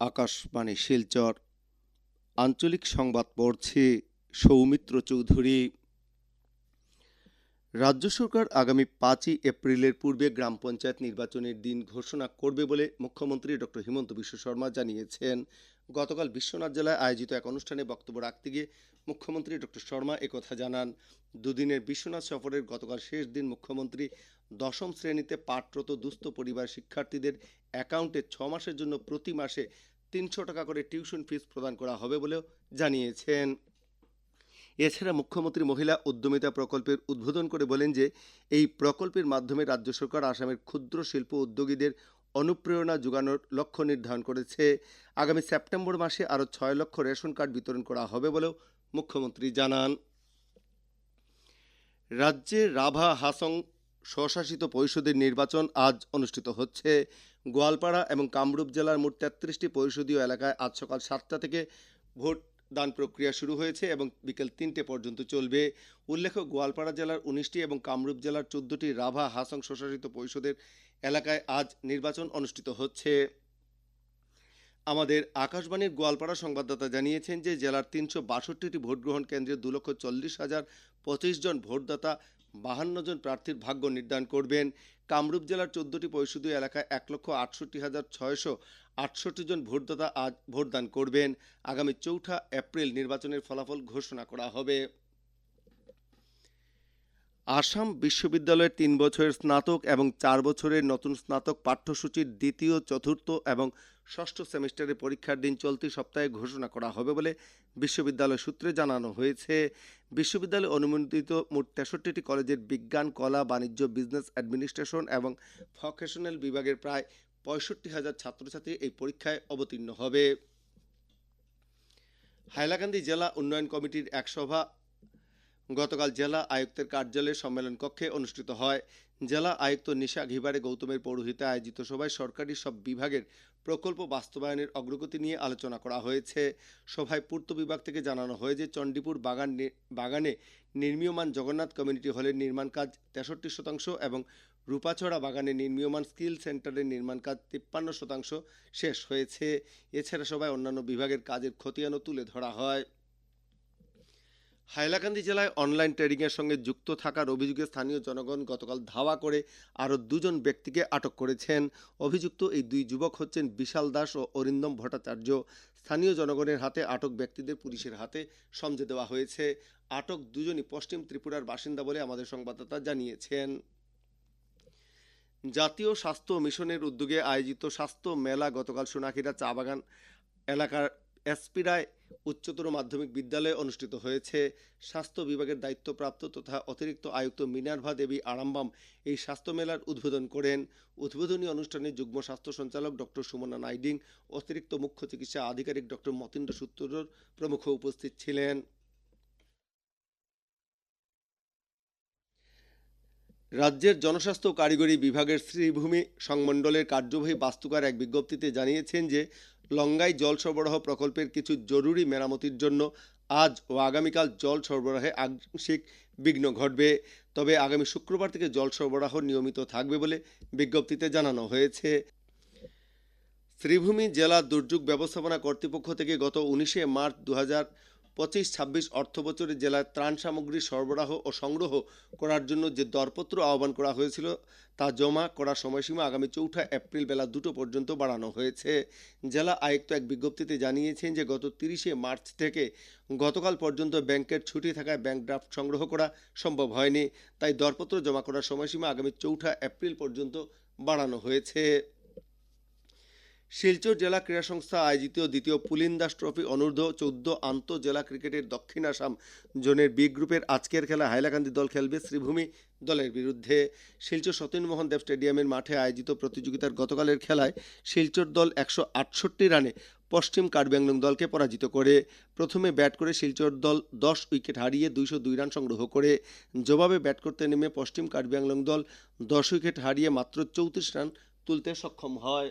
আকাশবাণী শিলচর। আঞ্চলিক সংবাদ পড়ছে সৌমিত্র চৌধুরী। রাজ্য সরকার আগামী পাঁচই এপ্রিলের পূর্বে গ্রাম পঞ্চায়েত নির্বাচনের দিন ঘোষণা করবে বলে মুখ্যমন্ত্রী ডক্টর হিমন্ত বিশ্ব শর্মা জানিয়েছেন। গতকাল বিশ্বনাথ জেলায় আয়োজিত এক অনুষ্ঠানে বক্তব্য রাখতে গিয়ে মুখ্যমন্ত্রী ডক্টর শর্মা একথা জানান। দুদিনের বিশ্বনাথ সফরের গতকাল শেষ দিন মুখ্যমন্ত্রী দশম শ্রেণীতে পাঠরত দুস্থ পরিবার শিক্ষার্থীদের অ্যাকাউন্টে ছ মাসের জন্য প্রতি মাসে তিনশো টাকা করে টিউশন ফিস প্রদান করা হবে বলেও জানিয়েছেন। এছাড়া মুখ্যমন্ত্রী মহিলা উদ্যমিতা প্রকল্পের উদ্বোধন করে বলেন যে, এই প্রকল্পের মাধ্যমে রাজ্য সরকার আসামের ক্ষুদ্র শিল্প উদ্যোগীদের অনুপ্রেরণা যোগানোর লক্ষ্য নির্ধারণ করেছে। আগামী সেপ্টেম্বর মাসে আরও ছয় লক্ষ রেশন কার্ড বিতরণ করা হবে বলেও মুখ্যমন্ত্রী জানান। রাজ্যে রাভা হাসং স্বশাসিত পরিষদের নির্বাচন আজ অনুষ্ঠিত হচ্ছে। গোয়ালপাড়া এবং কামরূপ জেলার মোট তেত্রিশটি পরিষদীয় এলাকায় আজ সকাল সাতটা থেকে ভোট দান প্রক্রিয়া শুরু হয়েছে এবং বিকেল তিনটে পর্যন্ত চলবে। উল্লেখ্য, গোয়ালপাড়া জেলার উনিশটি এবং কামরূপ জেলার চোদ্দটি রাভা হাসং স্বশাসিত পরিষদের এলাকায় আজ নির্বাচন অনুষ্ঠিত হচ্ছে। আমাদের আকাশবাণীর গোয়ালপাড়া সংবাদদাতা জানিয়েছেন যে, জেলার তিনশো বাষট্টিটি ভোট গ্রহণ কেন্দ্রে দু লক্ষ চল্লিশ হাজার পঁচিশ জন ভোটদাতা, বাহান্ন জন প্রার্থীর ভাগ্য নির্ধারণ করবেন। কামরূপ জেলার চোদ্দটি পরিষদীয় এলাকায় এক লক্ষ আটষট্টি হাজার ছয়শো আটষট্টি জন ভোটদাতা আজ ভোটদান করবেন। আগামী চৌঠা এপ্রিল নির্বাচনের ফলাফল ঘোষণা করা হবে। আসাম বিশ্ববিদ্যালয়ের তিন বছরের স্নাতক এবং চার বছরের নতুন স্নাতক পাঠ্যসূচির দ্বিতীয়, চতুর্থ এবং ষষ্ঠ সেমিস্টারের পরীক্ষার দিন চলতি সপ্তাহে ঘোষণা করা হবে বলে বিশ্ববিদ্যালয় সূত্রে জানানো হয়েছে। বিশ্ববিদ্যালয়ে অনুমোদিত মোট তেষট্টিটি কলেজের বিজ্ঞান, কলা, বাণিজ্য, বিজনেস অ্যাডমিনিস্ট্রেশন এবং ভকেশনাল বিভাগের প্রায় পঁয়ষট্টি হাজার ছাত্রছাত্রী এই পরীক্ষায় অবতীর্ণ হবে। হাইলাকান্দি জেলা উন্নয়ন কমিটির এক সভা গতকাল জেলা আয়ুক্তের কার্যালয়ের সম্মেলন কক্ষে অনুষ্ঠিত হয়। জেলা আয়ুক্ত নিশা ঘিবারে গৌতমের পৌরোহিতে আয়োজিত সভায় সরকারি সব বিভাগের প্রকল্প বাস্তবায়নের অগ্রগতি নিয়ে আলোচনা করা হয়েছে। সভায় পূর্ত বিভাগ থেকে জানানো হয় যে, চণ্ডীপুর বাগান বাগানে নির্মীয়মান জগন্নাথ কমিউনিটি হলের নির্মাণ কাজ তেষট্টি শতাংশ এবং রূপাছড়া বাগানে নির্মীয়মান স্কিল সেন্টারের নির্মাণ কাজ তিপ্পান্ন শতাংশ শেষ হয়েছে। এছাড়া সভায় অন্যান্য বিভাগের কাজের খতিয়ানও তুলে ধরা হয়। হাইলাকান্দি জেলায় অনলাইন ট্রেডিংয়ের সঙ্গে যুক্ত থাকার অভিযোগে স্থানীয় জনগণ গতকাল ধাওয়া করে আরও দুজন ব্যক্তিকে আটক করেছেন। অভিযুক্ত এই দুই যুবক হচ্ছেন বিশাল দাস ও অরিন্দম ভট্টাচার্য। স্থানীয় জনগণের হাতে আটক ব্যক্তিদের পুলিশের হাতে সমঝে দেওয়া হয়েছে। আটক দুজনই পশ্চিম ত্রিপুরার বাসিন্দা বলে আমাদের সংবাদদাতা জানিয়েছেন। জাতীয় স্বাস্থ্য মিশনের উদ্যোগে আয়োজিত স্বাস্থ্য মেলা গতকাল সোনাখিরা চা বাগান এলাকার এসপিরায় উচ্চতর মাধ্যমিক বিদ্যালয়ে অনুষ্ঠিত হয়েছে। স্বাস্থ্য বিভাগের দায়িত্বপ্রাপ্ত তথা অতিরিক্ত আয়ুক্ত মিনার্ভা দেবী আরামবাম এই স্বাস্থ্য মেলার উদ্বোধন করেন। উদ্বোধনী অনুষ্ঠানে যুগ্ম স্বাস্থ্য সঞ্চালক ডক্টর সুমনা নাইডিং, অতিরিক্ত মুখ্য চিকিৎসা আধিকারিক ডক্টর মতীন্দ্র সূত্রধর প্রমুখ উপস্থিত ছিলেন। রাজ্যের জনস্বাস্থ্য কারিগরি বিভাগের শ্রীভূমি সংমণ্ডলের কার্যবাহী বাস্তুকার এক বিজ্ঞপ্তিতে জানিয়েছেন যে লঙ্গাই জল সরবরাহ প্রকল্পের কিছু জরুরি মেরামতির জন্য আজ ও আগামীকাল জল সরবরাহে আংশিক বিঘ্ন ঘটবে। তবে আগামী শুক্রবার থেকে জল সরবরাহ নিয়মিত থাকবে বলে বিজ্ঞপ্তিতে জানানো হয়েছে। শ্রীভূমি জেলা দুর্যোগ ব্যবস্থাপনা কর্তৃপক্ষ থেকে গত উনিশে মার্চ দু হাজার পঁচিশ ছাব্বিশ অর্থ বছরে জেলায় ত্রাণ সামগ্রী সরবরাহ ও সংগ্রহ করার জন্য যে দরপত্র আহ্বান করা হয়েছিল তা জমা করার সময়সীমা আগামী চৌঠা এপ্রিল বেলা দুটো পর্যন্ত বাড়ানো হয়েছে। জেলা আয়ুক্ত এক বিজ্ঞপ্তিতে জানিয়েছেন যে, গত তিরিশে মার্চ থেকে গতকাল পর্যন্ত ব্যাংকের ছুটি থাকায় ব্যাংক ড্রাফট সংগ্রহ করা সম্ভব হয়নি। তাই দরপত্র জমা করার সময়সীমা আগামী চৌঠা এপ্রিল পর্যন্ত বাড়ানো হয়েছে। শিলচর জেলা ক্রীড়া সংস্থা আয়োজিত দ্বিতীয় পুলিন দাস ট্রফি অনূর্ধ্ব চৌদ্দ আন্তঃ জেলা ক্রিকেটের দক্ষিণ আসাম জোনের বি গ্রুপের আজকের খেলা হাইলাকান্দি দল খেলবে শ্রীভূমি দলের বিরুদ্ধে। শিলচর সতীন্দ্রমোহন দেব স্টেডিয়ামের মাঠে আয়োজিত প্রতিযোগিতার গতকালের খেলায় শিলচর দল একশো আটষট্টি রানে পশ্চিম কার্বিআংলং দলকে পরাজিত করে। প্রথমে ব্যাট করে শিলচর দল দশ উইকেট হারিয়ে দুইশো দুই রান সংগ্রহ করে। জবাবে ব্যাট করতে নেমে পশ্চিম কার্বিআংলং দল দশ উইকেট হারিয়ে মাত্র চৌত্রিশ রান তুলতে সক্ষম হয়।